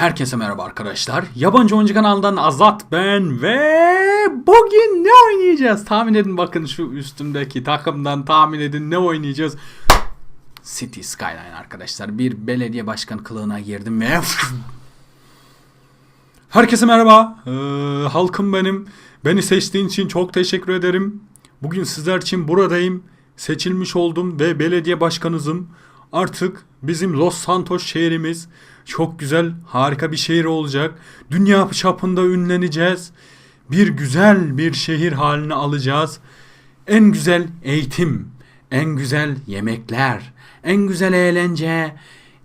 Herkese merhaba arkadaşlar. Yabancı Oyuncu kanalından Azat ben ve bugün ne oynayacağız? Tahmin edin bakın şu üstümdeki takımdan tahmin edin ne oynayacağız? City Skyline arkadaşlar. Bir belediye başkan kılığına girdim ve Herkese merhaba. Ee, halkım benim. Beni seçtiğin için çok teşekkür ederim. Bugün sizler için buradayım. Seçilmiş oldum ve belediye başkanızım. Artık bizim Los Santos şehrimiz çok güzel, harika bir şehir olacak. Dünya çapında ünleneceğiz. Bir güzel bir şehir haline alacağız. En güzel eğitim, en güzel yemekler, en güzel eğlence,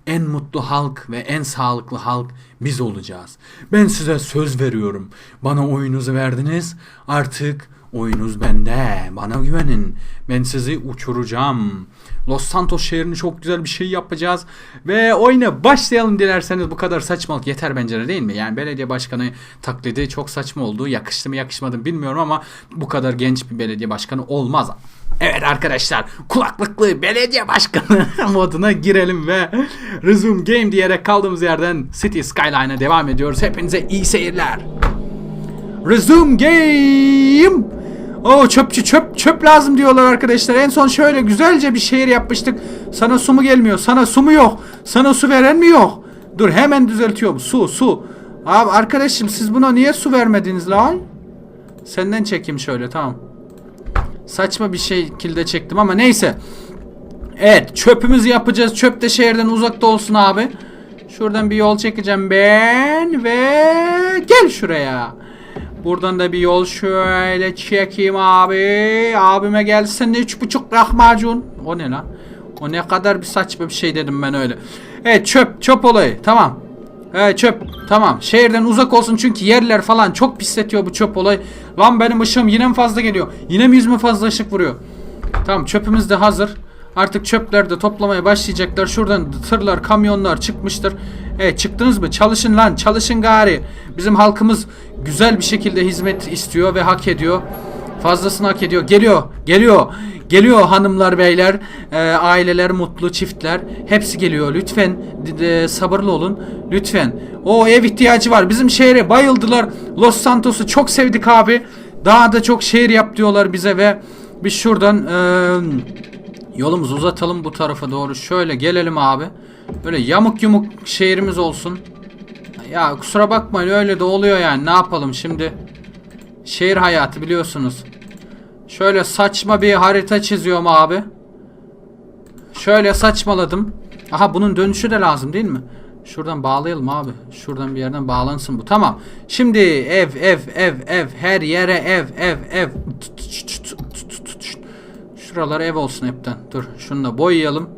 en mutlu halk ve en sağlıklı halk biz olacağız. Ben size söz veriyorum. Bana oyunuzu verdiniz. Artık oyunuz bende. Bana güvenin. Ben sizi uçuracağım. Los Santos şehrini çok güzel bir şey yapacağız. Ve oyuna başlayalım dilerseniz bu kadar saçmalık yeter bence de değil mi? Yani belediye başkanı taklidi çok saçma oldu. Yakıştı mı yakışmadı mı bilmiyorum ama bu kadar genç bir belediye başkanı olmaz. Evet arkadaşlar kulaklıklı belediye başkanı moduna girelim ve resume game diyerek kaldığımız yerden City Skyline'a devam ediyoruz. Hepinize iyi seyirler. Resume game. Oo çöpçü çöp çöp lazım diyorlar arkadaşlar. En son şöyle güzelce bir şehir yapmıştık. Sana su mu gelmiyor? Sana su mu yok? Sana su veren mi yok? Dur hemen düzeltiyorum. Su su. Abi arkadaşım siz buna niye su vermediniz lan? Senden çekeyim şöyle tamam. Saçma bir şekilde çektim ama neyse. Evet çöpümüzü yapacağız. Çöp de şehirden uzakta olsun abi. Şuradan bir yol çekeceğim ben ve gel şuraya. Buradan da bir yol şöyle çekeyim abi. Abime gelsin üç buçuk lahmacun. O ne lan? O ne kadar bir saçma bir şey dedim ben öyle. Evet çöp çöp olayı tamam. Evet çöp tamam. Şehirden uzak olsun çünkü yerler falan çok pisletiyor bu çöp olayı. Lan benim ışığım yine mi fazla geliyor? Yine mi yüzüme fazla ışık vuruyor? Tamam çöpümüz de hazır. Artık çöpler de toplamaya başlayacaklar. Şuradan tırlar, kamyonlar çıkmıştır. Evet çıktınız mı? Çalışın lan, çalışın gari. Bizim halkımız güzel bir şekilde hizmet istiyor ve hak ediyor. Fazlasını hak ediyor. Geliyor, geliyor. Geliyor hanımlar, beyler, e, aileler, mutlu çiftler. Hepsi geliyor. Lütfen d- sabırlı olun. Lütfen. O ev ihtiyacı var. Bizim şehre bayıldılar. Los Santos'u çok sevdik abi. Daha da çok şehir yap diyorlar bize ve biz şuradan e, Yolumuzu uzatalım bu tarafa doğru. Şöyle gelelim abi. Böyle yamuk yumuk şehrimiz olsun. Ya kusura bakmayın öyle de oluyor yani. Ne yapalım şimdi? Şehir hayatı biliyorsunuz. Şöyle saçma bir harita çiziyorum abi. Şöyle saçmaladım. Aha bunun dönüşü de lazım değil mi? Şuradan bağlayalım abi. Şuradan bir yerden bağlansın bu. Tamam. Şimdi ev ev ev ev her yere ev ev ev. Şuralar ev olsun hepten. Dur şunu da boyayalım.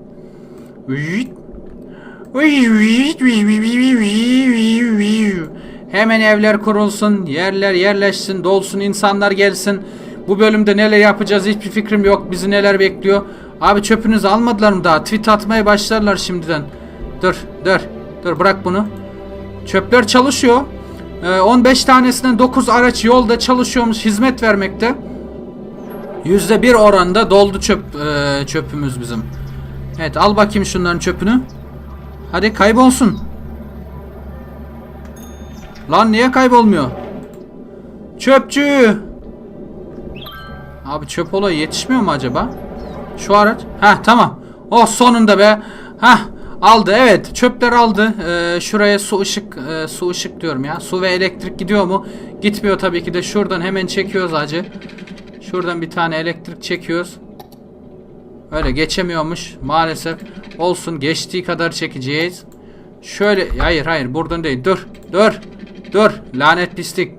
Hemen evler kurulsun, yerler yerleşsin, dolsun, insanlar gelsin. Bu bölümde neler yapacağız hiçbir fikrim yok. Bizi neler bekliyor. Abi çöpünüzü almadılar mı daha? Tweet atmaya başlarlar şimdiden. Dur, dur, dur bırak bunu. Çöpler çalışıyor. Ee, 15 tanesinden 9 araç yolda çalışıyormuş, hizmet vermekte. Yüzde bir oranda doldu çöp e, çöpümüz bizim. Evet al bakayım şunların çöpünü. Hadi kaybolsun. Lan niye kaybolmuyor? Çöpçü. Abi çöp olayı yetişmiyor mu acaba? Şu araç. Ha tamam. Oh sonunda be. Ha aldı evet çöpler aldı. Ee, şuraya su ışık e, su ışık diyorum ya. Su ve elektrik gidiyor mu? Gitmiyor tabii ki de. Şuradan hemen çekiyoruz acı. Şuradan bir tane elektrik çekiyoruz. Öyle geçemiyormuş maalesef. Olsun geçtiği kadar çekeceğiz. Şöyle hayır hayır buradan değil dur dur dur lanet pislik.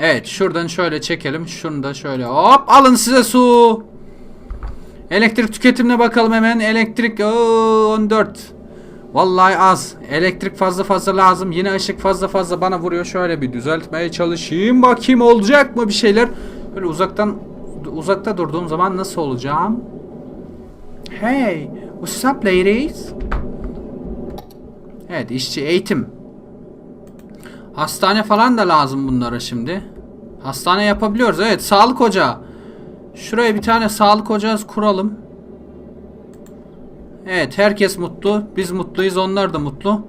Evet şuradan şöyle çekelim. Şunu da şöyle hop alın size su. Elektrik tüketimine bakalım hemen. Elektrik oo, 14. Vallahi az. Elektrik fazla fazla lazım. Yine ışık fazla fazla bana vuruyor. Şöyle bir düzeltmeye çalışayım. Bakayım olacak mı bir şeyler. Böyle uzaktan uzakta durduğum zaman nasıl olacağım? Hey, what's up ladies? Evet, işçi eğitim. Hastane falan da lazım bunlara şimdi. Hastane yapabiliyoruz. Evet, sağlık ocağı. Şuraya bir tane sağlık ocağı kuralım. Evet, herkes mutlu. Biz mutluyuz, onlar da mutlu.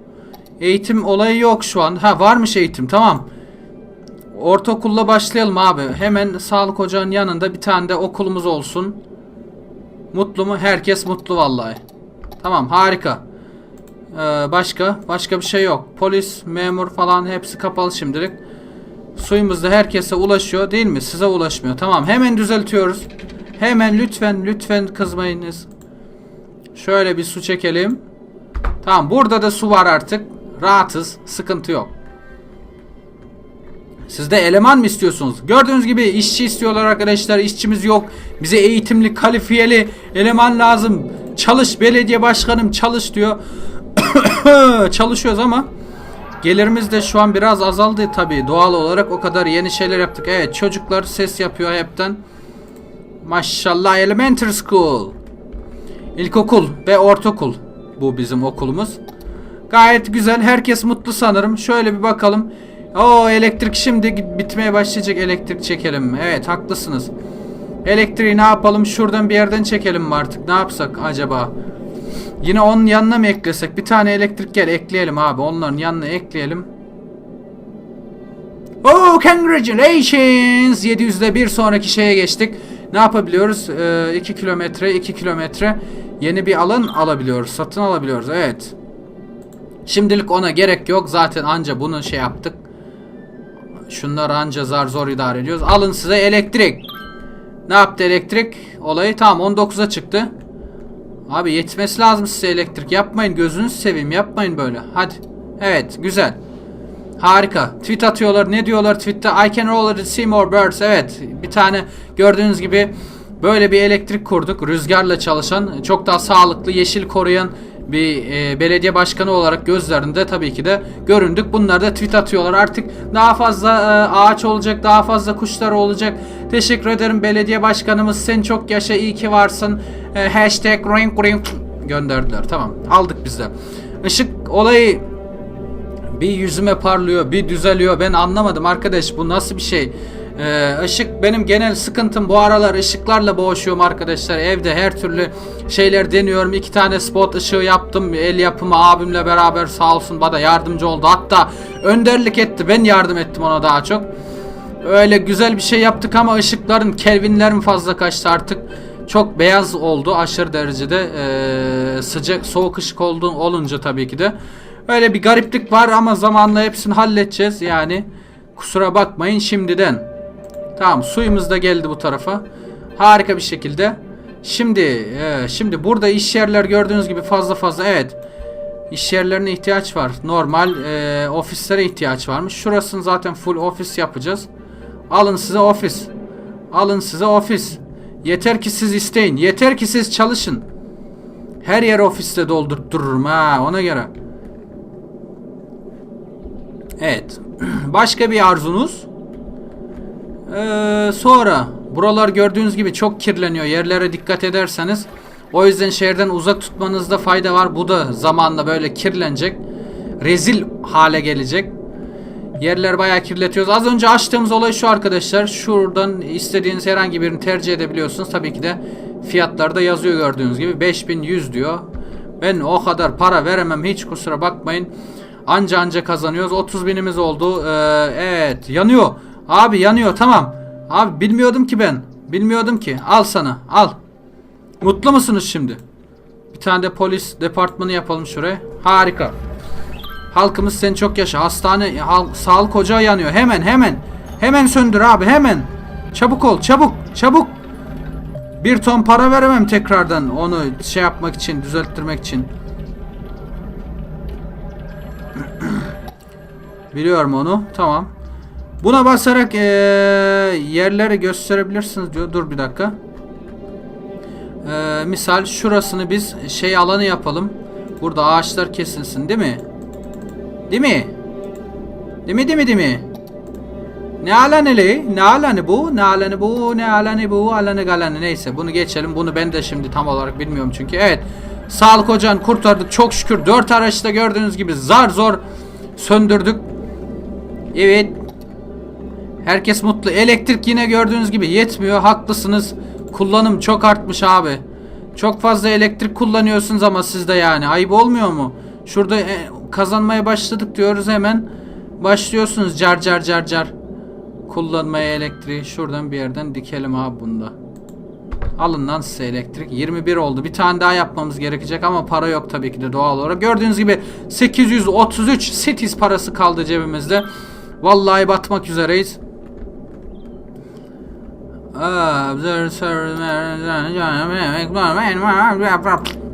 Eğitim olayı yok şu an. Ha varmış eğitim tamam. Ortaokulla başlayalım abi. Hemen sağlık ocağının yanında bir tane de okulumuz olsun. Mutlu mu? Herkes mutlu vallahi. Tamam harika. Ee, başka? Başka bir şey yok. Polis, memur falan hepsi kapalı şimdilik. Suyumuz da herkese ulaşıyor değil mi? Size ulaşmıyor. Tamam hemen düzeltiyoruz. Hemen lütfen lütfen kızmayınız. Şöyle bir su çekelim. Tamam burada da su var artık. Rahatız. Sıkıntı yok. Siz de eleman mı istiyorsunuz? Gördüğünüz gibi işçi istiyorlar arkadaşlar. İşçimiz yok. Bize eğitimli, kalifiyeli eleman lazım. Çalış belediye başkanım çalış diyor. Çalışıyoruz ama gelirimiz de şu an biraz azaldı tabii. Doğal olarak o kadar yeni şeyler yaptık. Evet çocuklar ses yapıyor hepten. Maşallah elementary school. İlkokul ve ortaokul bu bizim okulumuz. Gayet güzel. Herkes mutlu sanırım. Şöyle bir bakalım. O elektrik şimdi bitmeye başlayacak. Elektrik çekelim. Evet haklısınız. Elektriği ne yapalım? Şuradan bir yerden çekelim mi artık? Ne yapsak acaba? Yine onun yanına mı eklesek? Bir tane elektrik gel ekleyelim abi. Onların yanına ekleyelim. Oh congratulations. 700'de bir sonraki şeye geçtik. Ne yapabiliyoruz? 2 kilometre 2 kilometre yeni bir alan alabiliyoruz. Satın alabiliyoruz. Evet. Şimdilik ona gerek yok. Zaten anca bunu şey yaptık. Şunları anca zar zor idare ediyoruz. Alın size elektrik. Ne yaptı elektrik? Olayı tamam 19'a çıktı. Abi yetmesi lazım size elektrik. Yapmayın gözünüzü seveyim. Yapmayın böyle. Hadi. Evet güzel. Harika. Tweet atıyorlar. Ne diyorlar tweette? I can already see more birds. Evet. Bir tane gördüğünüz gibi böyle bir elektrik kurduk. Rüzgarla çalışan, çok daha sağlıklı, yeşil koruyan bir e, belediye başkanı olarak gözlerinde tabii ki de göründük. Bunlar da tweet atıyorlar. Artık daha fazla e, ağaç olacak, daha fazla kuşlar olacak. Teşekkür ederim belediye başkanımız. Sen çok yaşa, iyi ki varsın. E, hashtag ring ring gönderdiler. Tamam. Aldık biz de. Işık olayı bir yüzüme parlıyor, bir düzeliyor. Ben anlamadım arkadaş bu nasıl bir şey? Ee, ışık benim genel sıkıntım bu aralar ışıklarla boğuşuyorum arkadaşlar. Evde her türlü şeyler deniyorum. İki tane spot ışığı yaptım. El yapımı abimle beraber sağ olsun bana yardımcı oldu. Hatta önderlik etti. Ben yardım ettim ona daha çok. Öyle güzel bir şey yaptık ama ışıkların kelvinlerim fazla kaçtı artık. Çok beyaz oldu aşırı derecede ee, sıcak soğuk ışık olduğu olunca tabii ki de. Öyle bir gariplik var ama zamanla hepsini halledeceğiz yani. Kusura bakmayın şimdiden. Tamam suyumuz da geldi bu tarafa. Harika bir şekilde. Şimdi e, şimdi burada iş yerler gördüğünüz gibi fazla fazla evet. İş yerlerine ihtiyaç var. Normal e, ofislere ihtiyaç varmış. Şurasını zaten full ofis yapacağız. Alın size ofis. Alın size ofis. Yeter ki siz isteyin. Yeter ki siz çalışın. Her yer ofiste doldurttururum ha ona göre. Evet. Başka bir arzunuz? Ee, sonra buralar gördüğünüz gibi çok kirleniyor. Yerlere dikkat ederseniz o yüzden şehirden uzak tutmanızda fayda var. Bu da zamanla böyle kirlenecek. Rezil hale gelecek. Yerler bayağı kirletiyoruz. Az önce açtığımız olay şu arkadaşlar. Şuradan istediğiniz herhangi birini tercih edebiliyorsunuz. Tabii ki de fiyatlarda yazıyor gördüğünüz gibi. 5100 diyor. Ben o kadar para veremem hiç kusura bakmayın. Anca anca kazanıyoruz. 30 binimiz oldu. Ee, evet yanıyor. Abi yanıyor tamam. Abi bilmiyordum ki ben. Bilmiyordum ki. Al sana al. Mutlu musunuz şimdi? Bir tane de polis departmanı yapalım şuraya. Harika. Halkımız sen çok yaşa. Hastane, hal, sağlık ocağı yanıyor. Hemen hemen. Hemen söndür abi hemen. Çabuk ol çabuk çabuk. Bir ton para veremem tekrardan onu şey yapmak için düzelttirmek için. Biliyorum onu. Tamam. Buna basarak ee, yerleri gösterebilirsiniz diyor. Dur bir dakika. Ee, misal şurasını biz şey alanı yapalım. Burada ağaçlar kesilsin değil mi? Değil mi? Değil mi değil mi değil mi? Ne alanı le? Ne alanı bu? Ne alanı bu? Ne alanı bu? Alanı galanı neyse bunu geçelim. Bunu ben de şimdi tam olarak bilmiyorum çünkü. Evet. Sağlık ocağını kurtardık. Çok şükür. Dört araçta gördüğünüz gibi zar zor söndürdük. Evet. Herkes mutlu. Elektrik yine gördüğünüz gibi yetmiyor. Haklısınız. Kullanım çok artmış abi. Çok fazla elektrik kullanıyorsunuz ama sizde yani. Ayıp olmuyor mu? Şurada e, kazanmaya başladık diyoruz hemen başlıyorsunuz car car car car kullanmaya elektriği şuradan bir yerden dikelim abi bunda. Alın lan size elektrik. 21 oldu. Bir tane daha yapmamız gerekecek ama para yok tabii ki de doğal olarak. Gördüğünüz gibi 833 cities parası kaldı cebimizde. Vallahi batmak üzereyiz.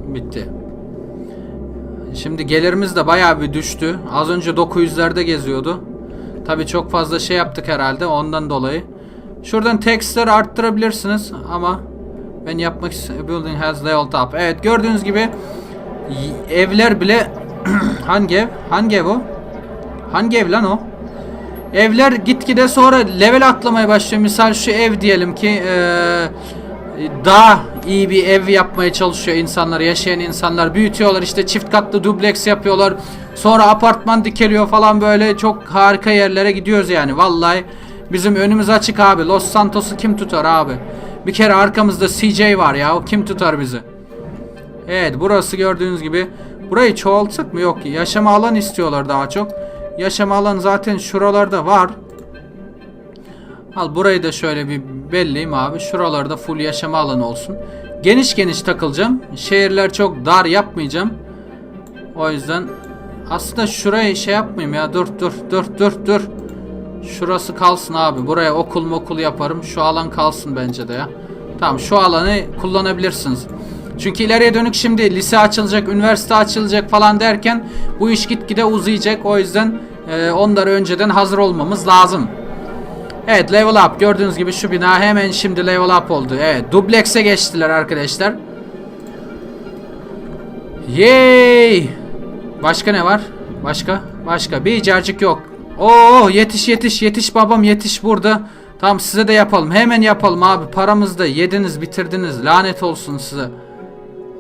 Bitti. Şimdi gelirimiz de bayağı bir düştü. Az önce 900'lerde geziyordu. Tabii çok fazla şey yaptık herhalde ondan dolayı. Şuradan textleri arttırabilirsiniz ama ben yapmak istiyorum. Building has leveled up. Evet gördüğünüz gibi evler bile hangi ev? Hangi ev o? Hangi ev lan o? Evler gitgide sonra level atlamaya başlıyor. Misal şu ev diyelim ki eee, daha iyi bir ev yapmaya çalışıyor insanlar, yaşayan insanlar. Büyütüyorlar işte çift katlı dubleks yapıyorlar. Sonra apartman dikeliyor falan böyle çok harika yerlere gidiyoruz yani. Vallahi bizim önümüz açık abi. Los Santos'u kim tutar abi? Bir kere arkamızda CJ var ya. O kim tutar bizi? Evet burası gördüğünüz gibi. Burayı çoğalttık mı? Yok. Yaşama alan istiyorlar daha çok. Yaşama alan zaten şuralarda var. Al burayı da şöyle bir belleyeyim abi. Şuralarda full yaşama alanı olsun. Geniş geniş takılacağım. Şehirler çok dar yapmayacağım. O yüzden aslında şurayı şey yapmayayım ya. Dur dur dur dur dur. Şurası kalsın abi. Buraya okul mokul yaparım. Şu alan kalsın bence de ya. Tamam şu alanı kullanabilirsiniz. Çünkü ileriye dönük şimdi lise açılacak, üniversite açılacak falan derken bu iş gitgide uzayacak. O yüzden e, onları önceden hazır olmamız lazım. Evet level up gördüğünüz gibi şu bina hemen şimdi level up oldu. Evet dublekse geçtiler arkadaşlar. Yay! Başka ne var? Başka? Başka. Bir carcık yok. Oo yetiş yetiş yetiş babam yetiş burada. Tamam size de yapalım. Hemen yapalım abi. Paramızı da yediniz bitirdiniz. Lanet olsun size.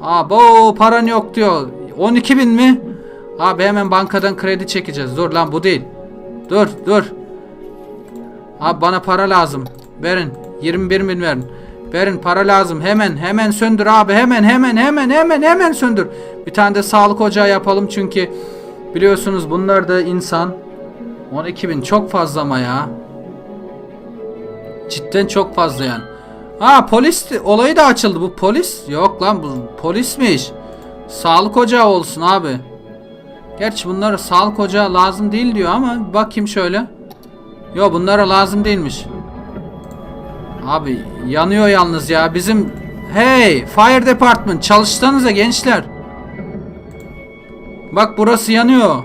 Abo paran yok diyor. 12 bin mi? Abi hemen bankadan kredi çekeceğiz. Dur lan bu değil. Dur dur. Abi bana para lazım. Verin. 21 bin verin. Verin para lazım. Hemen hemen söndür abi. Hemen hemen hemen hemen hemen söndür. Bir tane de sağlık ocağı yapalım çünkü biliyorsunuz bunlar da insan. 12 bin çok fazla ama ya. Cidden çok fazla yani. Ha polis olayı da açıldı. Bu polis yok lan bu polismiş. Sağlık ocağı olsun abi. Gerçi bunlara sağlık ocağı lazım değil diyor ama bakayım şöyle. Yo bunlara lazım değilmiş. Abi yanıyor yalnız ya bizim Hey fire department çalışsanıza gençler. Bak burası yanıyor.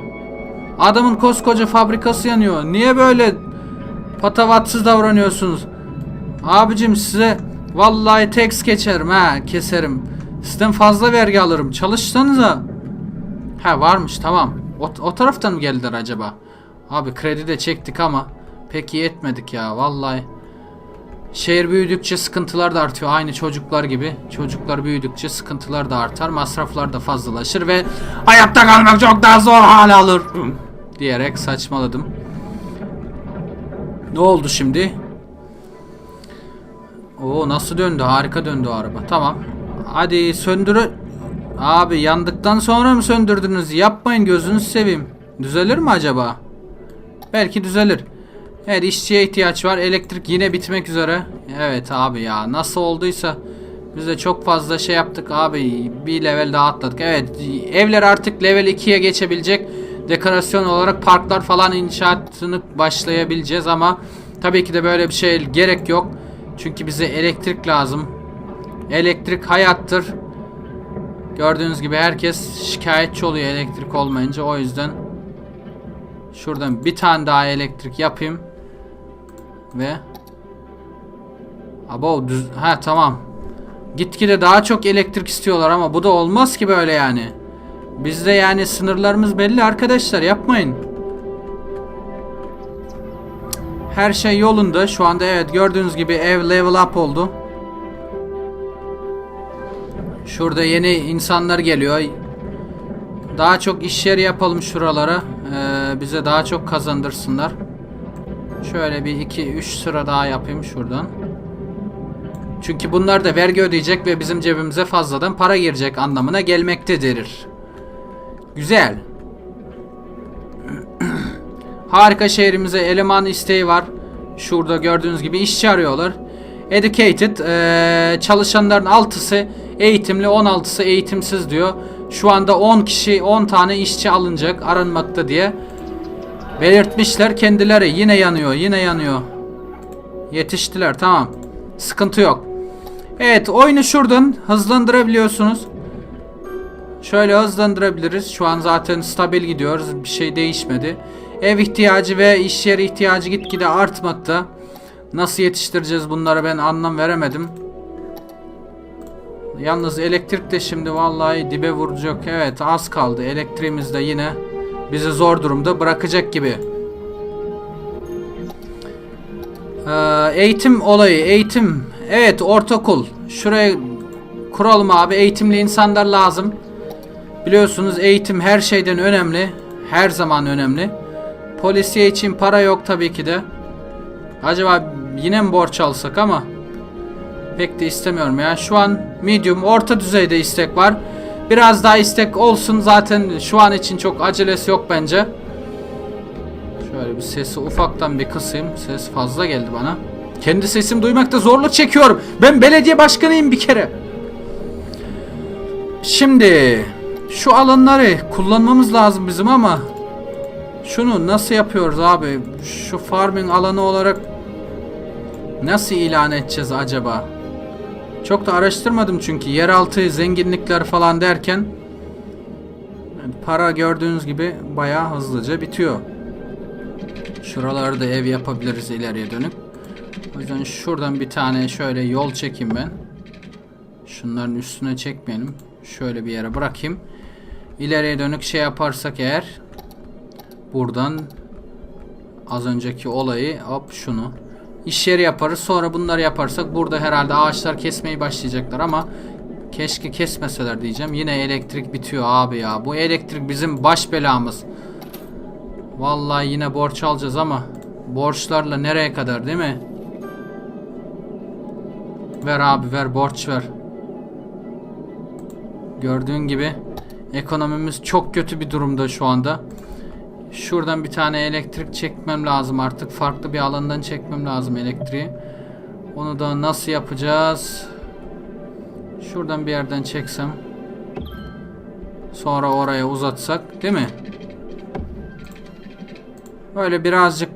Adamın koskoca fabrikası yanıyor. Niye böyle patavatsız davranıyorsunuz? Abicim size vallahi tax geçerim ha keserim. Sizden fazla vergi alırım. Çalışsanıza. Ha varmış tamam. O, o taraftan mı geldiler acaba? Abi kredi de çektik ama pek iyi etmedik ya vallahi. Şehir büyüdükçe sıkıntılar da artıyor aynı çocuklar gibi. Çocuklar büyüdükçe sıkıntılar da artar, masraflar da fazlalaşır ve hayatta kalmak çok daha zor hale alır diyerek saçmaladım. Ne oldu şimdi? Oo nasıl döndü? Harika döndü o araba. Tamam. Hadi söndürün. Abi yandıktan sonra mı söndürdünüz? Yapmayın gözünüzü seveyim. Düzelir mi acaba? Belki düzelir. Evet işçiye ihtiyaç var. Elektrik yine bitmek üzere. Evet abi ya nasıl olduysa biz de çok fazla şey yaptık abi. Bir level daha atladık. Evet evler artık level 2'ye geçebilecek. Dekorasyon olarak parklar falan inşaatını başlayabileceğiz ama tabii ki de böyle bir şey gerek yok. Çünkü bize elektrik lazım. Elektrik hayattır. Gördüğünüz gibi herkes şikayetçi oluyor elektrik olmayınca o yüzden Şuradan bir tane daha elektrik yapayım. Ve Abo düz ha tamam. Gitgide daha çok elektrik istiyorlar ama bu da olmaz ki böyle yani. Bizde yani sınırlarımız belli arkadaşlar yapmayın. Her şey yolunda. Şu anda evet gördüğünüz gibi ev level up oldu. Şurada yeni insanlar geliyor. Daha çok iş yeri yapalım şuralara. Ee, bize daha çok kazandırsınlar. Şöyle bir 2-3 sıra daha yapayım şuradan. Çünkü bunlar da vergi ödeyecek ve bizim cebimize fazladan para girecek anlamına gelmektedir. Güzel. Harika şehrimize eleman isteği var. Şurada gördüğünüz gibi işçi arıyorlar. Educated eee, çalışanların 6'sı eğitimli 16'sı eğitimsiz diyor. Şu anda 10 kişi 10 tane işçi alınacak aranmakta diye belirtmişler kendileri yine yanıyor yine yanıyor. Yetiştiler tamam. Sıkıntı yok. Evet oyunu şuradan hızlandırabiliyorsunuz. Şöyle hızlandırabiliriz. Şu an zaten stabil gidiyoruz. Bir şey değişmedi. Ev ihtiyacı ve iş yeri ihtiyacı gitgide artmakta. Nasıl yetiştireceğiz bunları ben anlam veremedim. Yalnız elektrik de şimdi vallahi dibe vuracak. Evet az kaldı. Elektriğimiz de yine bizi zor durumda bırakacak gibi. Ee, eğitim olayı, eğitim. Evet, ortaokul. Şuraya kuralım abi. Eğitimli insanlar lazım. Biliyorsunuz eğitim her şeyden önemli. Her zaman önemli. Polisiye için para yok tabii ki de. Acaba yine mi borç alsak ama pek de istemiyorum ya. Şu an medium, orta düzeyde istek var. Biraz daha istek olsun zaten şu an için çok acelesi yok bence. Şöyle bir sesi ufaktan bir kısayım. Ses fazla geldi bana. Kendi sesimi duymakta zorluk çekiyorum. Ben belediye başkanıyım bir kere. Şimdi şu alanları kullanmamız lazım bizim ama şunu nasıl yapıyoruz abi? Şu farming alanı olarak nasıl ilan edeceğiz acaba? Çok da araştırmadım çünkü yeraltı zenginlikler falan derken para gördüğünüz gibi bayağı hızlıca bitiyor. Şuralarda ev yapabiliriz ileriye dönük. O yüzden şuradan bir tane şöyle yol çekeyim ben. Şunların üstüne çekmeyelim. Şöyle bir yere bırakayım. İleriye dönük şey yaparsak eğer buradan az önceki olayı hop şunu iş yeri yaparız. Sonra bunları yaparsak burada herhalde ağaçlar kesmeyi başlayacaklar ama keşke kesmeseler diyeceğim. Yine elektrik bitiyor abi ya. Bu elektrik bizim baş belamız. Vallahi yine borç alacağız ama borçlarla nereye kadar değil mi? Ver abi ver borç ver. Gördüğün gibi ekonomimiz çok kötü bir durumda şu anda. Şuradan bir tane elektrik çekmem lazım artık. Farklı bir alandan çekmem lazım elektriği. Onu da nasıl yapacağız? Şuradan bir yerden çeksem. Sonra oraya uzatsak değil mi? Böyle birazcık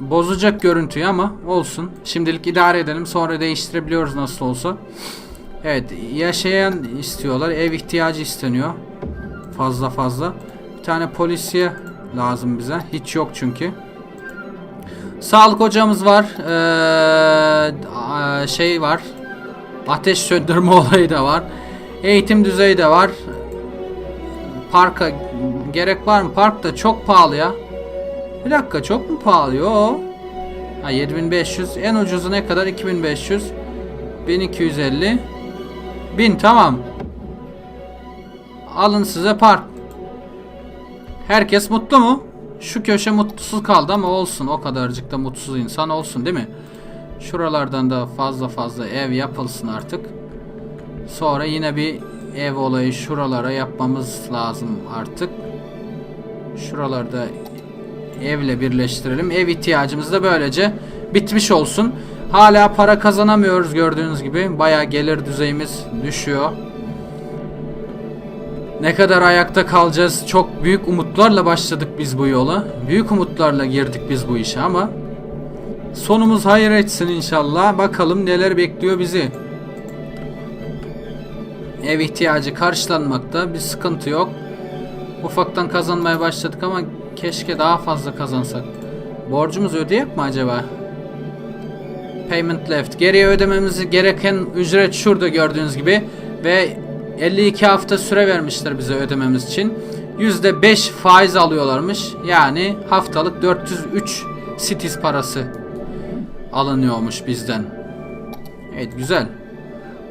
bozacak görüntüyü ama olsun. Şimdilik idare edelim. Sonra değiştirebiliyoruz nasıl olsa. Evet, yaşayan istiyorlar. Ev ihtiyacı isteniyor. Fazla fazla. Tane polisiye lazım bize. Hiç yok çünkü. Sağlık hocamız var. Ee, şey var. Ateş söndürme olayı da var. Eğitim düzeyi de var. Parka gerek var mı? Park da çok pahalı ya. Bir dakika çok mu pahalı? Yo. Ha 7500. En ucuzu ne kadar? 2500. 1250. 1000 tamam. Alın size park. Herkes mutlu mu? Şu köşe mutsuz kaldı ama olsun. O kadarcık da mutsuz insan olsun değil mi? Şuralardan da fazla fazla ev yapılsın artık. Sonra yine bir ev olayı şuralara yapmamız lazım artık. Şuralarda evle birleştirelim. Ev ihtiyacımız da böylece bitmiş olsun. Hala para kazanamıyoruz gördüğünüz gibi. Baya gelir düzeyimiz düşüyor. Ne kadar ayakta kalacağız? Çok büyük umutlarla başladık biz bu yola. Büyük umutlarla girdik biz bu işe ama sonumuz hayır etsin inşallah. Bakalım neler bekliyor bizi. Ev ihtiyacı karşılanmakta. Bir sıkıntı yok. Ufaktan kazanmaya başladık ama keşke daha fazla kazansak. Borcumuz ödeyek mi acaba? Payment left. Geriye ödememiz gereken ücret şurada gördüğünüz gibi ve 52 hafta süre vermişler bize ödememiz için. %5 faiz alıyorlarmış. Yani haftalık 403 cities parası alınıyormuş bizden. Evet güzel.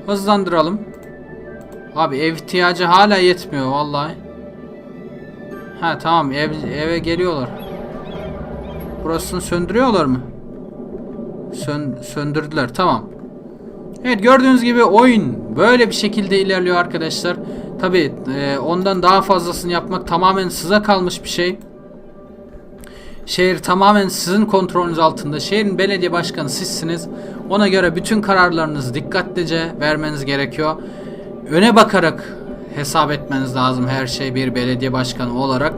Hızlandıralım. Abi ev ihtiyacı hala yetmiyor vallahi. Ha tamam ev, eve geliyorlar. Burasını söndürüyorlar mı? Sön, söndürdüler tamam. Evet gördüğünüz gibi oyun böyle bir şekilde ilerliyor arkadaşlar. Tabi ondan daha fazlasını yapmak tamamen size kalmış bir şey. Şehir tamamen sizin kontrolünüz altında. Şehrin belediye başkanı sizsiniz. Ona göre bütün kararlarınızı dikkatlice vermeniz gerekiyor. Öne bakarak hesap etmeniz lazım her şey bir belediye başkanı olarak.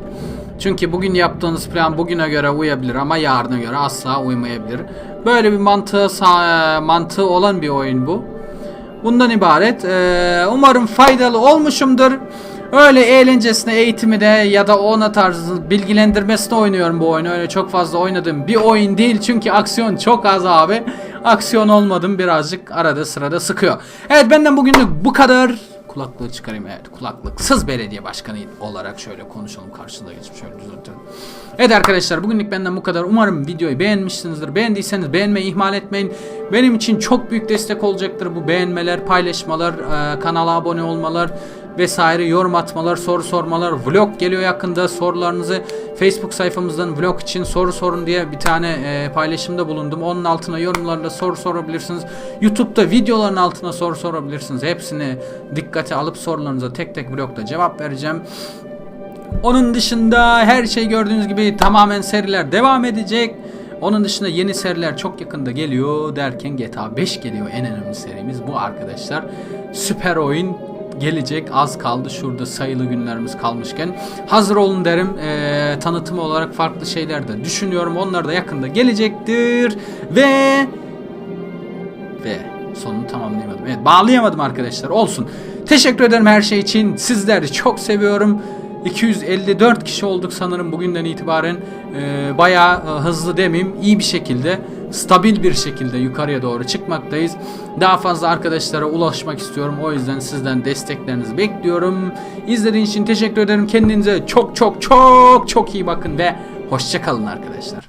Çünkü bugün yaptığınız plan bugüne göre uyabilir ama yarına göre asla uymayabilir. Böyle bir mantığı sa- mantığı olan bir oyun bu. Bundan ibaret. Ee, umarım faydalı olmuşumdur. Öyle eğlencesine eğitimi de ya da ona tarzı bilgilendirmesine oynuyorum bu oyunu. Öyle çok fazla oynadığım bir oyun değil. Çünkü aksiyon çok az abi. Aksiyon olmadım birazcık arada sırada sıkıyor. Evet benden bugünlük bu kadar. Kulaklığı çıkarayım evet kulaklıksız belediye başkanı olarak şöyle konuşalım karşınıza geçip şöyle düzeltelim. Evet arkadaşlar bugünlük benden bu kadar. Umarım videoyu beğenmişsinizdir. Beğendiyseniz beğenmeyi ihmal etmeyin. Benim için çok büyük destek olacaktır bu beğenmeler, paylaşmalar, e, kanala abone olmalar vesaire yorum atmalar, soru sormalar. Vlog geliyor yakında. Sorularınızı Facebook sayfamızdan vlog için soru sorun diye bir tane e, paylaşımda bulundum. Onun altına yorumlarla soru sorabilirsiniz. YouTube'da videoların altına soru sorabilirsiniz. Hepsini dikkate alıp sorularınıza tek tek vlogda cevap vereceğim. Onun dışında her şey gördüğünüz gibi tamamen seriler devam edecek. Onun dışında yeni seriler çok yakında geliyor derken GTA 5 geliyor en önemli serimiz bu arkadaşlar. Süper oyun gelecek az kaldı şurada sayılı günlerimiz kalmışken hazır olun derim Ee, tanıtımı olarak farklı şeyler de düşünüyorum onlar da yakında gelecektir ve ve sonunu tamamlayamadım. Evet bağlayamadım arkadaşlar. Olsun. Teşekkür ederim her şey için. Sizleri çok seviyorum. 254 kişi olduk sanırım bugünden itibaren. Ee, bayağı e, hızlı demeyeyim. iyi bir şekilde, stabil bir şekilde yukarıya doğru çıkmaktayız. Daha fazla arkadaşlara ulaşmak istiyorum. O yüzden sizden desteklerinizi bekliyorum. İzlediğiniz için teşekkür ederim. Kendinize çok çok çok çok iyi bakın ve hoşça kalın arkadaşlar.